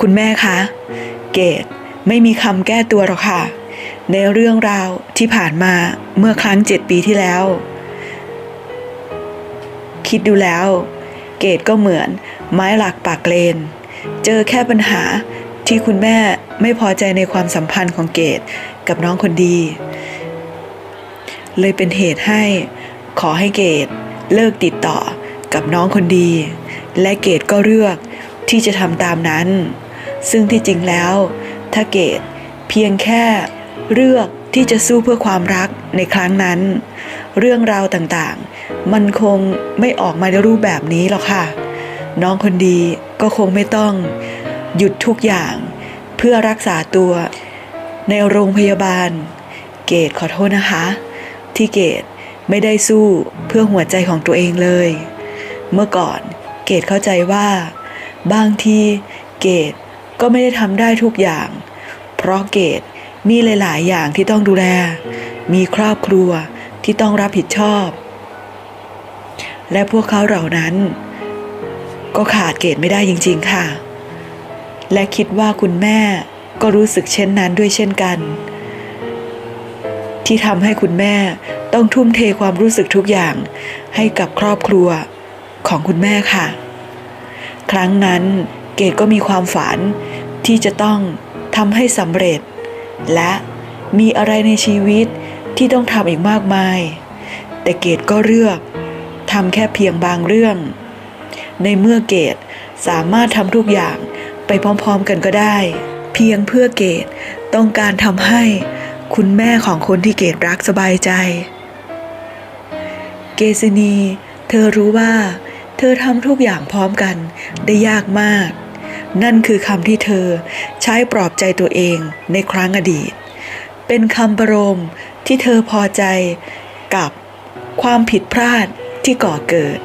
คุณแม่คะ เกดไม่มีคำแก้ตัวหรอกค่ะ ในเรื่องราวที่ผ่านมาเมื่อครั้งเจ็ดปีที่แล้ว คิดดูแล้ว เกดก็เหมือนไม้หลักปากเลน เจอแค่ปัญหาที่คุณแม่ไม่พอใจในความสัมพันธ์ของเกดกับน้องคนดี เลยเป็นเหตุให้ขอให้เกดเลิกติดต่อกับน้องคนดี และเกดก็เลือกที่จะทำตามนั้น ซึ่งที่จริงแล้วถ้าเกดเพียงแค่เลือกที่จะสู้เพื่อความรักในครั้งนั้น เรื่องราวต่างๆ มันคงไม่ออกมาในรูปแบบนี้หรอกค่ะ น้องคนดีก็คงไม่ต้อง หยุดทุกอย่างเพื่อรักษาตัว ในโรงพยาบาล เกดขอโทษนะคะ ที่เกดไม่ได้สู้เพื่อหัวใจของตัวเองเลย เมื่อก่อนเกดเข้าใจว่า บางทีเกด ก็ไม่ได้ทำได้ทุกอย่าง เพราะเกดมีหลาย ๆ อย่างที่ต้องดูแล มีครอบครัวที่ต้องรับผิดชอบ และพวกเขาเหล่านั้น ก็ขาดเกดไม่ได้จริง ๆ ค่ะ และคิดว่าคุณแม่ก็รู้สึกเช่นนั้นด้วยเช่นกัน ที่ทำให้คุณแม่ต้องทุ่มเทความรู้สึกทุกอย่างให้กับครอบครัวของคุณแม่ค่ะ ครั้งนั้นเกดก็มีความฝัน ที่จะต้องทำให้สำเร็จ และมีอะไรในชีวิตที่ต้องทำอีกมากมาย แต่เกดก็เลือกทำแค่เพียงบางเรื่อง ในเมื่อเกดสามารถทำทุกอย่างไปพร้อมๆกันก็ได้ เพียงเพื่อเกดต้องการทำให้คุณแม่ของคนที่เกดรักสบายใจ เกษณี เธอรู้ว่า เธอทำทุกอย่างพร้อมกันได้ยากมาก นั่นคือคำที่เธอใช้ปลอบใจตัวเองในครั้งอดีต เป็นคำประโลมที่เธอพอใจกับความผิดพลาดที่ก่อเกิด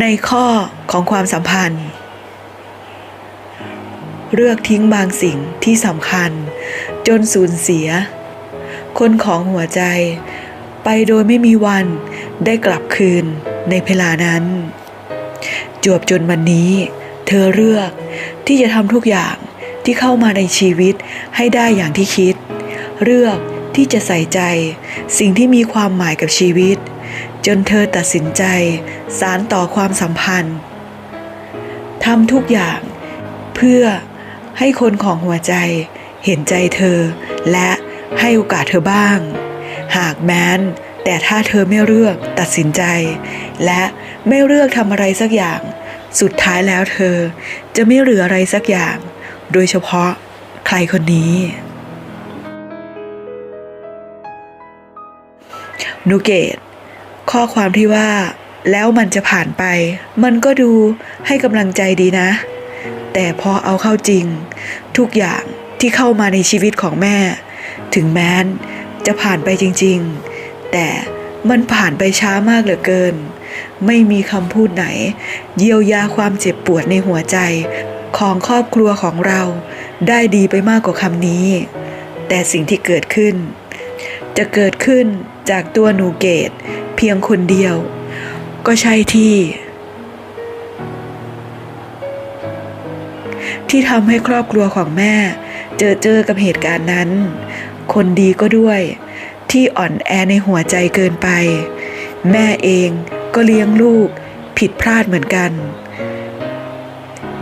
ในข้อของความสัมพันธ์ เลือกทิ้งบางสิ่งที่สำคัญ จนสูญเสีย คนของหัวใจ ไปโดยไม่มีวันได้กลับคืนในเวลานั้น จวบจนวันนี้ อเลือก ที่จะทำทุกอย่างที่เข้ามาในชีวิตให้ได้อย่างที่คิด เลือกที่จะใส่ใจ สิ่งที่มีความหมายกับชีวิต จนเธอตัดสินใจ สารต่อความสัมพันธ์ทำทุกอย่างเพื่อให้คนของหัวใจเห็นใจเธอ และให้โอกาสเธอบ้าง หากแม้น แต่ถ้าเธอไม่เลือกตัดสินใจ และไม่เลือกทำอะไรสักอย่าง สุดท้ายแล้วเธอจะไม่เหลืออะไรสักอย่าง โดยเฉพาะใครคนนี้นูเกต ข้อความที่ว่า แล้วมันจะผ่านไป มันก็ดูให้กำลังใจดีนะ แต่พอเอาเข้าจริง ทุกอย่างที่เข้ามาในชีวิตของแม่ ถึงแม้นจะผ่านไปจริง ๆ แต่มันผ่านไปช้ามากเหลือเกิน ไม่มีคำพูดไหน เยียวยาความเจ็บปวดในหัวใจของครอบครัวของเราได้ดีไปมากกว่าคำนี้ แต่สิ่งที่เกิดขึ้น จะเกิดขึ้นจากตัวหนูเกตเพียงคนเดียว ก็ใช่ที่ ที่ทำให้ครอบครัวของแม่ เจอเจอกับเหตุการณ์นั้น คนดีก็ด้วย ที่อ่อนแอในหัวใจเกินไป แม่เอง ก็เลี้ยงลูกผิดพลาดเหมือนกัน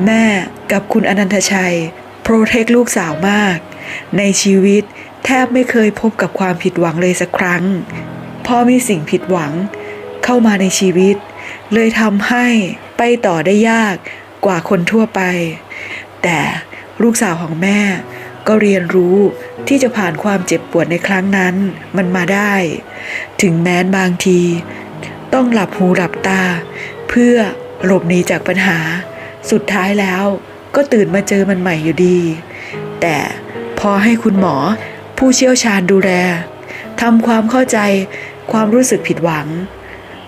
แม่กับคุณอนันทชัย โปรเทคลูกสาวมาก ในชีวิตแทบไม่เคยพบกับความผิดหวังเลยสักครั้งพอมีสิ่งผิดหวังเข้ามาในชีวิต เลยทำให้ไปต่อได้ยากกว่าคนทั่วไป แต่ลูกสาวของแม่ก็เรียนรู้ที่จะผ่านความเจ็บปวดในครั้งนั้นมันมาได้ ถึงแม้นบางที ต้องหลับหูหลับตา เพื่อหลบหนีจากปัญหา สุดท้ายแล้วก็ตื่นมาเจอมันใหม่อยู่ดี แต่พอให้คุณหมอผู้เชี่ยวชาญดูแลทำความเข้าใจความรู้สึกผิดหวัง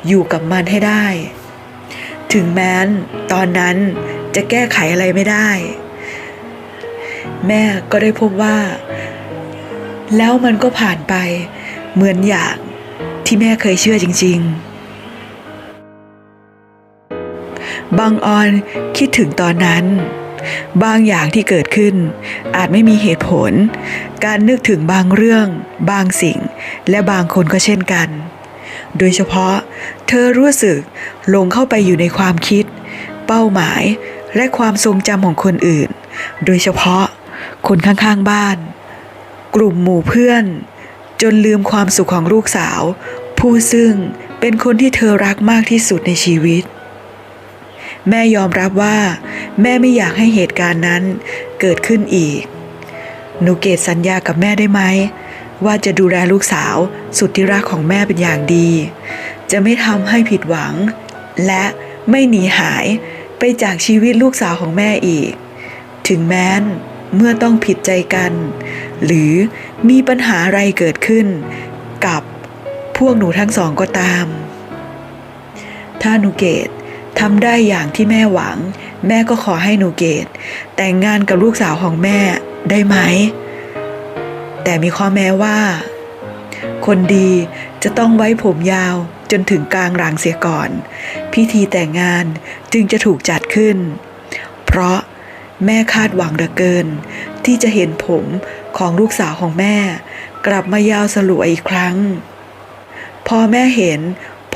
อยู่กับมันให้ได้ ถึงแม้นตอนนั้นจะแก้ไขอะไรไม่ได้ แม่ก็ได้พบว่า แล้วมันก็ผ่านไปเหมือนอย่างที่แม่เคยเชื่อจริง ๆ บางออนคิดถึงตอนนั้น บางอย่างที่เกิดขึ้น อาจไม่มีเหตุผล การนึกถึงบางเรื่อง บางสิ่ง และบางคนก็เช่นกัน โดยเฉพาะ เธอรู้สึกหลงเข้าไปอยู่ในความคิด เป้าหมายและความทรงจำของคนอื่น โดยเฉพาะคนข้างๆบ้าน กลุ่มหมู่เพื่อน จนลืมความสุขของลูกสาว ผู้ซึ่งเป็นคนที่เธอรักมากที่สุดในชีวิต แม่ยอมรับว่า แม่ไม่อยากให้เหตุการณ์นั้นเกิดขึ้นอีก หนูเกดสัญญากับแม่ได้ไหม ว่าจะดูแลลูกสาวสุดที่รักของแม่เป็นอย่างดี จะไม่ทำให้ผิดหวัง และไม่หนีหายไปจากชีวิตลูกสาวของแม่อีก ถึงแม้นเมื่อต้องผิดใจกัน หรือมีปัญหาอะไรเกิดขึ้น กับพวกหนูทั้งสองก็ตาม ถ้าหนูเกด ทำได้อย่างที่แม่หวัง แม่ก็ขอให้หนูเกดแต่งงานกับลูกสาวของแม่ได้ไหม แต่มีข้อแม้ว่า คนดีจะต้องไว้ผมยาวจนถึงกลางหลังเสียก่อน พิธีแต่งงานจึงจะถูกจัดขึ้น เพราะแม่คาดหวังเหลือเกิน ที่จะเห็นผมของลูกสาวของแม่ กลับมายาวสลวยอีกครั้ง พอแม่เห็น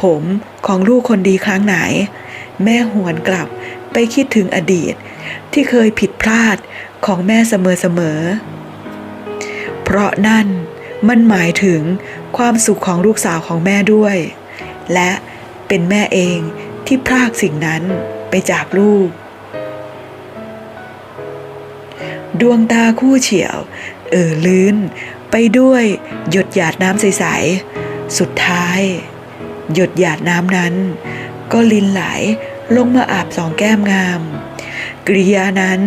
ผมของลูกคนดีครั้งไหน แม่หวนกลับไปคิดถึงอดีต ที่เคยผิดพลาดของแม่เสมอๆ เพราะนั่นมันหมายถึงความสุขของลูกสาวของแม่ด้วย และเป็นแม่เองที่พรากสิ่งนั้นไปจากลูก ดวงตาคู่เฉียว เอ่อลื้น ไปด้วยหยดหยาดน้ำใส ๆ สุดท้าย หยดหยาดน้ำนั้น ก็ลินไหลลงมาอาบสองแก้มงาม กริยานั้น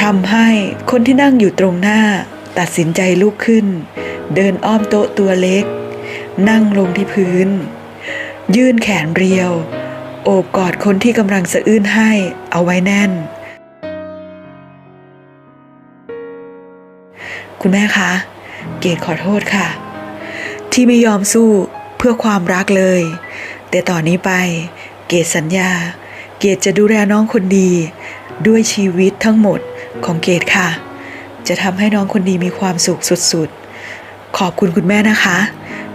ทำให้คนที่นั่งอยู่ตรงหน้า ตัดสินใจลุกขึ้น เดินอ้อมโต๊ะตัวเล็ก นั่งลงที่พื้น ยื่นแขนเรียว โอบกอดคนที่กำลังสะอื้นให้เอาไว้แน่น คุณแม่คะ เกดขอโทษค่ะ ที่ไม่ยอมสู้เพื่อความรักเลย แต่ต่อนนี้ไป เกดสัญญา เกดจะดูแลน้องคนดี ด้วยชีวิตทั้งหมดของเกดค่ะ จะทำให้น้องคนดีมีความสุขสุดๆ ขอบคุณคุณแม่นะคะ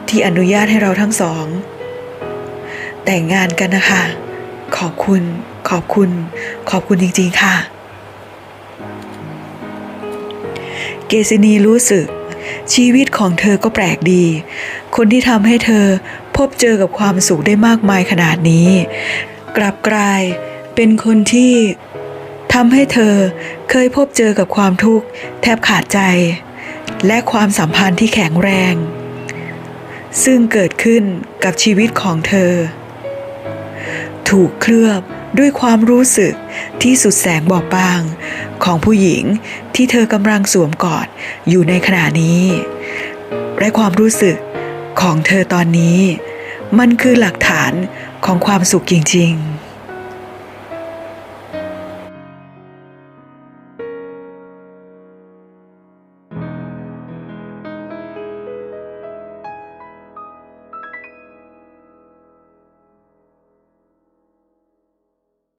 ที่อนุญาตให้เราทั้งสอง แต่งงานกันนะคะ ขอบคุณ ขอบคุณ ขอบคุณจริงๆค่ะ เกซินีรู้สึก ชีวิตของเธอก็แปลกดี คนที่ทำให้เธอพบเจอกับความสุขได้มากมายขนาดนี้ กลับกลายเป็นคนที่ทำให้เธอเคยพบเจอกับความทุกข์แทบขาดใจ และความสัมพันธ์ที่แข็งแรง ซึ่งเกิดขึ้นกับชีวิตของเธอ ถูกเคลือบด้วยความรู้สึกที่สุดแสงบอบบาง ของผู้หญิงที่เธอกำลังสวมกอดอยู่ในขณะนี้ และความรู้สึกของเธอตอนนี้ มันคือหลักฐานของความสุขจริง ๆ